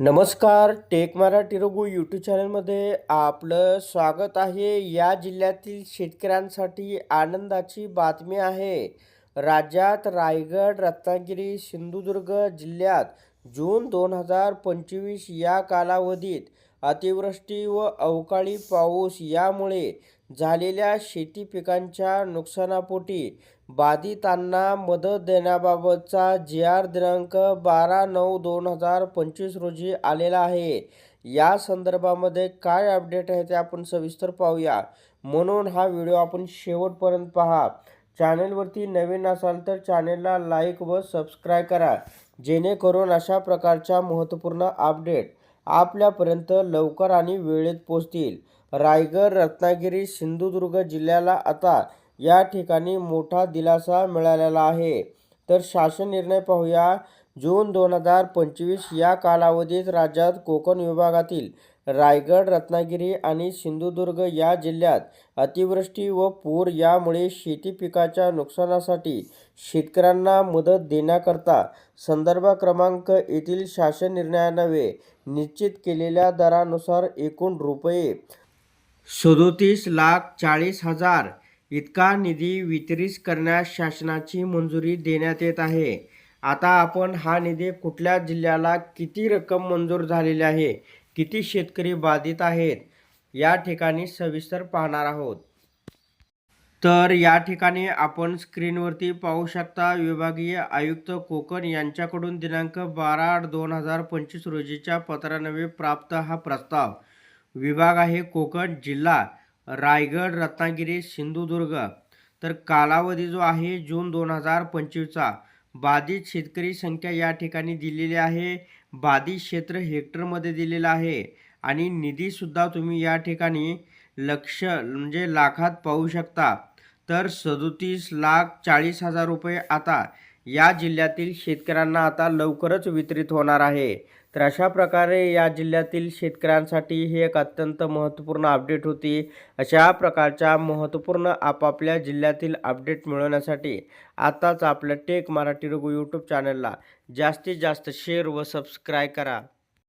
नमस्कार take Marathi Raghu YouTube चॅनलमध्ये आपलं स्वागत आहे. या जिल्ह्यातील शेतकऱ्यांसाठी आनंदाची बातमी आहे. राज्यात रायगड रत्नागिरी सिंधुदुर्ग जिल्ह्यात जून दोन हजार पंचवीस या कालावधीत अतिवृष्टी व अवकाळी पाऊस यामुळे झालेल्या शेती पिकांच्या नुकसानापोटी बाधितांना मदत देण्याबाबतचा जी आर दिनांक बारा नऊ दोन हजार पंचवीस रोजी आलेला आहे. या संदर्भामध्ये काय अपडेट आहे ते आपण सविस्तर पाहूया. म्हणून हा व्हिडिओ आपण शेवटपर्यंत पहा. चॅनेलवरती नवीन असाल तर चॅनेलला लाईक व सबस्क्राईब करा. जेणेकरून अशा प्रकारच्या महत्त्वपूर्ण अपडेट आपल्यापर्यंत लवकर आणि वेळेत पोचतील. रायगड रत्नागिरी सिंधुदुर्ग जिल्ह्याला आता या ठिकाणी मोठा दिलासा मिळालेला आहे. तर शासन निर्णय पाहूया. जून दोन हजार पंचवीस या कालावधीत राज्यात कोकण विभागातील रायगड रत्नागिरी आणि सिंधुदुर्ग या जिल्ह्यात अतिवृष्टी व पूर यामुळे शेती पिकाच्या नुकसानासाठी शेतकऱ्यांना मदत देण्याकरता संदर्भ क्रमांक येथील शासन निर्णयानवे निश्चित केलेल्या दरानुसार एकूण रुपये सदोतीस लाख चाळीस हजार इतका निधी वितरित करण्यास शासनाची मंजुरी देण्यात येत आहे. आता आपण हा निधी कुठल्या जिल्ह्याला किती रक्कम मंजूर झालेली आहे? किती शेतकरी बाधित आहेत या ठिकाणी सविस्तर पाहणार आहोत. तर या ठिकाणी आपण स्क्रीनवरती पाहू शकता विभागीय आयुक्त कोकण यांच्याकडून दिनांक बारा आठ दोन हजार पंचवीस रोजीच्या पत्रानवे प्राप्त हा प्रस्ताव. विभाग आहे कोकण जिल्हा रायगड रत्नागिरी सिंधुदुर्ग. तर कालावधी जो आहे जून दोन हजार पंचवीसचा बाधित शेतकरी संख्या या ठिकाणी दिलेली आहे. बाधित क्षेत्र हेक्टरमध्ये दिलेलं आहे. आणि निधीसुद्धा तुम्ही या ठिकाणी लक्ष म्हणजे लाखात पाहू शकता. तर सदोतीस लाख चाळीस हजार रुपये आता या जिल्ह्यातील शेतकऱ्यांना आता लवकरच वितरित होणार आहे. तर अशा प्रकारे या जिल्ह्यातील शेतकऱ्यांसाठी ही एक अत्यंत महत्त्वपूर्ण अपडेट होती. अशा प्रकारच्या महत्त्वपूर्ण आपापल्या जिल्ह्यातील अपडेट मिळवण्यासाठी आताच आपल्या टेक मराठी रघु यूट्यूब चॅनलला जास्तीत जास्त शेअर व सबस्क्राईब करा.